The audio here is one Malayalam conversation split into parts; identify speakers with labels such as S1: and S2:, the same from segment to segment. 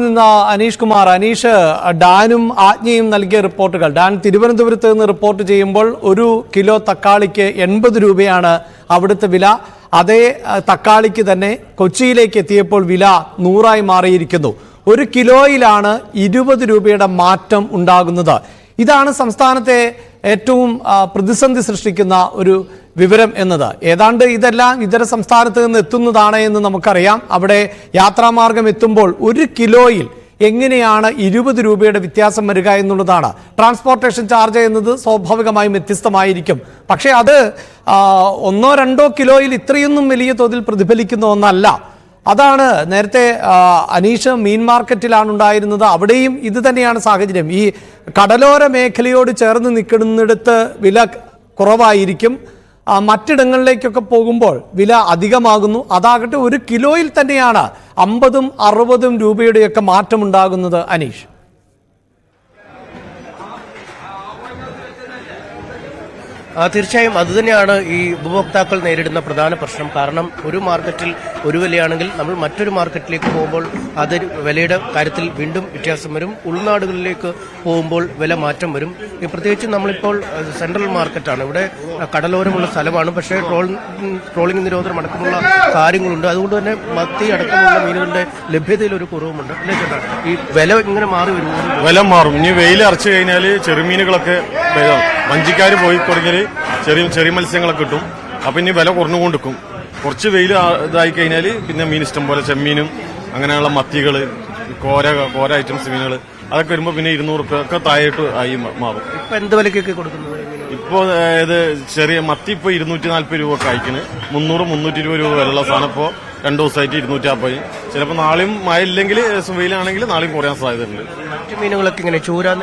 S1: നിന്ന് അനീഷ് കുമാർ അനീഷ് ഡാനും ആജ്ഞയും നൽകിയ റിപ്പോർട്ടുകൾ. ഡാൻ തിരുവനന്തപുരത്ത് നിന്ന് റിപ്പോർട്ട് ചെയ്യുമ്പോൾ ഒരു കിലോ തക്കാളിക്ക് എൺപത് രൂപയാണ് അവിടുത്തെ വില. അതേ തക്കാളിക്ക് തന്നെ കൊച്ചിയിലേക്ക് എത്തിയപ്പോൾ വില നൂറായി മാറിയിരിക്കുന്നു. ഒരു കിലോയിലാണ് ഇരുപത് രൂപയുടെ മാറ്റം ഉണ്ടാകുന്നത്. ഇതാണ് സംസ്ഥാനത്തെ ഏറ്റവും പ്രതിസന്ധി സൃഷ്ടിക്കുന്ന ഒരു വിവരം എന്നത്. ഏതാണ്ട് ഇതെല്ലാം ഇതര സംസ്ഥാനത്ത് നിന്ന് എത്തുന്നതാണ് എന്ന് നമുക്കറിയാം. അവിടെ യാത്രാമാർഗം എത്തുമ്പോൾ ഒരു കിലോയിൽ എങ്ങനെയാണ് ഇരുപത് രൂപയുടെ വ്യത്യാസം വരിക എന്നുള്ളതാണ്. ട്രാൻസ്പോർട്ടേഷൻ ചാർജ് എന്നത് സ്വാഭാവികമായും വ്യത്യസ്തമായിരിക്കും. പക്ഷേ അത് ഒന്നോ രണ്ടോ കിലോയിൽ ഇത്രയൊന്നും വലിയ തോതിൽ പ്രതിഫലിക്കുന്ന ഒന്നല്ല. അതാണ് നേരത്തെ അനീഷ മീൻ മാർക്കറ്റിലാണ് ഉണ്ടായിരുന്നത്. അവിടെയും ഇത് തന്നെയാണ് സാഹചര്യം. ഈ കടലോര മേഖലയോട് ചേർന്ന് നിൽക്കുന്നിടത്ത് വില കുറവായിരിക്കും. മറ്റിടങ്ങളിലേക്കൊക്കെ പോകുമ്പോൾ വില അധികമാകുന്നു. അതാകട്ടെ ഒരു കിലോയിൽ തന്നെയാണ് അമ്പതും അറുപതും രൂപയുടെയൊക്കെ മാറ്റമുണ്ടാകുന്നത് അനീഷ്
S2: ആ, തീർച്ചയായും അതുതന്നെയാണ് ഈ ഉപഭോക്താക്കൾ നേരിടുന്ന പ്രധാന പ്രശ്നം. കാരണം ഒരു മാർക്കറ്റിൽ ഒരു വിലയാണെങ്കിൽ നമ്മൾ മറ്റൊരു മാർക്കറ്റിലേക്ക് പോകുമ്പോൾ അത് വിലയുടെ കാര്യത്തിൽ വീണ്ടും വ്യത്യാസം വരും. ഉൾനാടുകളിലേക്ക് പോകുമ്പോൾ വില മാറ്റം വരും. പ്രത്യേകിച്ച് നമ്മളിപ്പോൾ സെൻട്രൽ മാർക്കറ്റാണ്. ഇവിടെ കടലോരമുള്ള സ്ഥലമാണ്. പക്ഷേ ട്രോൾ ട്രോളിംഗ് നിരോധനം അടക്കമുള്ള കാര്യങ്ങളുണ്ട്. അതുകൊണ്ട് തന്നെ മത്തി അടക്കമുള്ള മീനുകളുടെ ലഭ്യതയിൽ ഒരു കുറവുമുണ്ട്. അല്ലേ ചേട്ടാ? ഈ വില ഇങ്ങനെ മാറി വരുമ്പോൾ
S3: വില മാറും. ഇനി വെയിൽ അറച്ചു കഴിഞ്ഞാൽ ചെറുമീനുകളൊക്കെ വഞ്ചിക്കാർ പോയി തുടങ്ങിയാൽ ചെറിയ ചെറിയ മത്സ്യങ്ങളൊക്കെ കിട്ടും. അപ്പൊ ഇനി വില കുറഞ്ഞുകൊണ്ടിരിക്കും കുറച്ച് വെയിൽ ഇതായി കഴിഞ്ഞാൽ പിന്നെ മീൻ ഇഷ്ടം പോലെ ചെമ്മീനും അങ്ങനെയുള്ള മത്തികൾ കോര കോര ഐറ്റംസ് മീനുകൾ അതൊക്കെ വരുമ്പോൾ പിന്നെ ഇരുന്നൂറ് ഒക്കെ താഴോട്ട് ആയി മാറും.
S2: ഇപ്പൊ എന്ത് വിലക്കൊക്കെ കൊടുക്കുന്നത് ഇപ്പോൾ
S3: ഇപ്പോ ഇത് ചെറിയ മത്തി ഇപ്പൊ ഇരുന്നൂറ്റി നാല്പത് രൂപ ഒക്കെ അയക്കണ് മുന്നൂറ് മുന്നൂറ്റി ഇരുപത് രൂപ വിലയുള്ള സാധനം ഇപ്പോ രണ്ടു ദിവസമായിട്ട് ഇരുന്നൂറ്റി നാൽപ്പത് ചിലപ്പോൾ നാളെയും മഴ ഇല്ലെങ്കിൽ വെയിലാണെങ്കിൽ നാളെയും കുറയാൻ സാധ്യതയുണ്ട്.
S2: മറ്റു മീനുകളൊക്കെ ഇങ്ങനെ ചൂര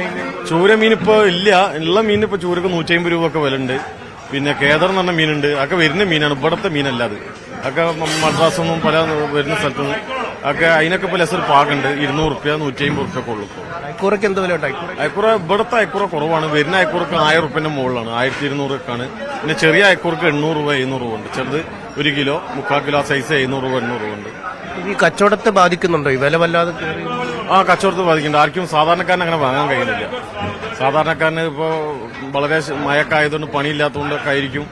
S3: ചൂര മീൻ ഇപ്പൊ ഇല്ല. ഉള്ള മീൻ ഇപ്പൊ ചൂരക്ക് നൂറ്റി അമ്പത് രൂപ ഒക്കെ വില ഉണ്ട് പിന്നെ കേദർ എന്ന് പറഞ്ഞ മീനുണ്ട്. ഒക്കെ വരുന്ന മീനാണ്. ഇവിടത്തെ മീനല്ല അത്. ഒക്കെ മദ്രാസ് ഒന്നും പല വരുന്ന സ്ഥലത്ത് ഒക്കെ അതിനൊക്കെ ഇപ്പൊ ലെസർ പാകുണ്ട്. ഇരുന്നൂറ് റുപ്യ നൂറ്റി അമ്പത് റുപ്യ ഒക്കെ ഉള്ളു
S2: എന്ത് വില അയക്കൂറ
S3: ഇവിടുത്തെ അയക്കുറ കുറവാണ്. വരുന്ന അയക്കുറക്ക് ആയിരം റുപ്യന്റെ മുകളിലാണ്. ആയിരത്തി ഇരുന്നൂറൊക്കെയാണ് പിന്നെ ചെറിയ അയക്കുറക്ക് എണ്ണൂറ് രൂപ എഴുന്നൂറ് രൂപ ഉണ്ട്. ചെറുത് ഒരു കിലോ മുക്കാൽ കിലോ സൈസ് എഴുന്നൂറ് രൂപ എണ്ണൂറ് രൂപ ഉണ്ട്.
S2: ഈ കച്ചവടത്തെ ബാധിക്കുന്നുണ്ടോ? ഈ വില വല്ലാതെ
S3: ആ കച്ചവടത്തെ ബാധിക്കുന്നുണ്ട്. ആർക്കും സാധാരണക്കാരന് അങ്ങനെ വാങ്ങാൻ കഴിയുന്നില്ല. സാധാരണക്കാരന് ഇപ്പോൾ വളരെ മയക്കായതുകൊണ്ട് പണിയില്ലാത്തതുകൊണ്ടൊക്കെ ആയിരിക്കും.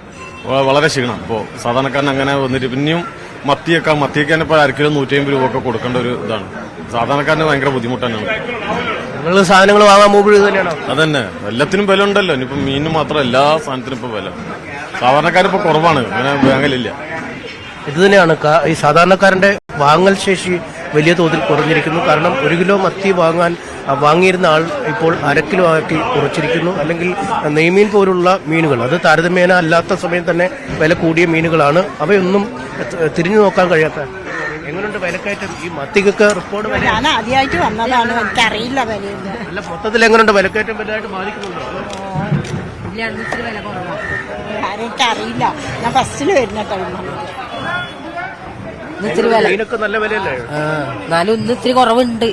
S3: വളരെ ക്ഷീണം. ഇപ്പോൾ സാധാരണക്കാരൻ അങ്ങനെ വന്നിട്ട് പിന്നെയും മത്തിയൊക്കെ മത്തിയൊക്കെ തന്നെ ഇപ്പോൾ അരക്കിലോ നൂറ്റി അമ്പത് രൂപ ഒക്കെ കൊടുക്കേണ്ട ഒരു ഇതാണ്. സാധാരണക്കാരന് ഭയങ്കര ബുദ്ധിമുട്ടാണ്
S2: നിങ്ങൾ സാധനങ്ങൾ വാങ്ങാൻ പോകുമ്പോഴും തന്നെയാണോ?
S3: അതന്നെ. എല്ലാത്തിനും വില ഉണ്ടല്ലോ. ഇനിയിപ്പോൾ മീനിന് മാത്രം എല്ലാ സാധനത്തിനും ഇപ്പൊ വില. സാധാരണക്കാരിപ്പോ കുറവാണ്. അങ്ങനെ വാങ്ങലില്ല.
S2: ഇത് തന്നെയാണ്. ഈ സാധാരണക്കാരന്റെ വാങ്ങൽ ശേഷി വലിയ തോതിൽ കുറഞ്ഞിരിക്കുന്നു കാരണം ഒരു കിലോ മത്തി വാങ്ങാൻ വാങ്ങിയിരുന്ന ആൾ ഇപ്പോൾ അര കിലോ ആക്കി കുറച്ചിരിക്കുന്നു. അല്ലെങ്കിൽ നെയ്മീൻ പോലുള്ള മീനുകൾ അത് താരതമ്യേന അല്ലാത്ത സമയം തന്നെ വില കൂടിയ മീനുകളാണ്. അവയൊന്നും തിരിഞ്ഞു നോക്കാൻ കഴിയാത്ത എങ്ങനെയുണ്ട് വിലക്കയറ്റം? ഈ മത്തിക്കൊക്കെ റിപ്പോർട്ട്
S4: ഞാൻ ആദ്യമായിട്ട് വന്നതാണ്. എനിക്കറിയില്ല വിലയൊന്നും.
S2: അല്ല മൊത്തത്തിൽ എങ്ങനെയുണ്ട് വിലക്കയറ്റം? വലുതായിട്ട് ബാധിക്കുന്നുണ്ടോ?
S4: എനിക്കറിയില്ല. ഞാൻ ബസ്സിൽ വരുന്ന ടൈമാണ്
S5: ഇത്തിരി വില.
S2: മീനൊക്കെ നല്ല വിലയല്ലേ?
S5: ആ, എന്നാലും ഇന്ന് ഇത്തിരി കുറവുണ്ട്.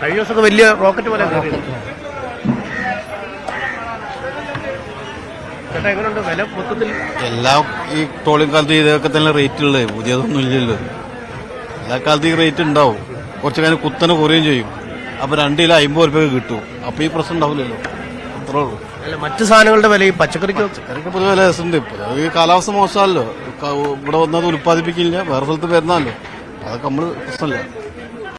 S2: കഴിഞ്ഞ ദിവസമൊക്കെ വലിയ റോക്കറ്റ് പോലെ കയറി. ചേട്ടാ എങ്ങനെയുണ്ട്? വില മൊത്തത്തിൽ?
S6: എല്ലാ ഈ ട്രോളിംഗ് കാലത്ത് ഇതൊക്കെ തന്നെ റേറ്റ് ഉള്ളത് പുതിയതൊന്നും ഇല്ലല്ലോ. എല്ലാ കാലത്തും ഈ റേറ്റ് ഉണ്ടാവും. കുറച്ച് കഴിഞ്ഞ് കുത്തനെ കുറയുകയും ചെയ്യും. അപ്പൊ രണ്ട് കിലോ അമ്പത് രൂപ കിട്ടും. അപ്പൊ ഈ പ്രശ്നം ഉണ്ടാവില്ലല്ലോ. അത്രേ ഉള്ളൂ.
S2: അല്ല മറ്റു സാധനങ്ങളുടെ വില ഈ പച്ചക്കറിക്ക്
S6: പച്ചക്കറിക്ക് പൊതുവെ വില ഉണ്ട് ഈ കാലാവസ്ഥ മോശമല്ലോ ഇവിടെ വന്നത് ഉൽപ്പാദിപ്പിക്കില്ല. വേറെ സ്ഥലത്ത് വരുന്നല്ലോ അതൊക്കെ നമ്മൾ പ്രശ്നമില്ല.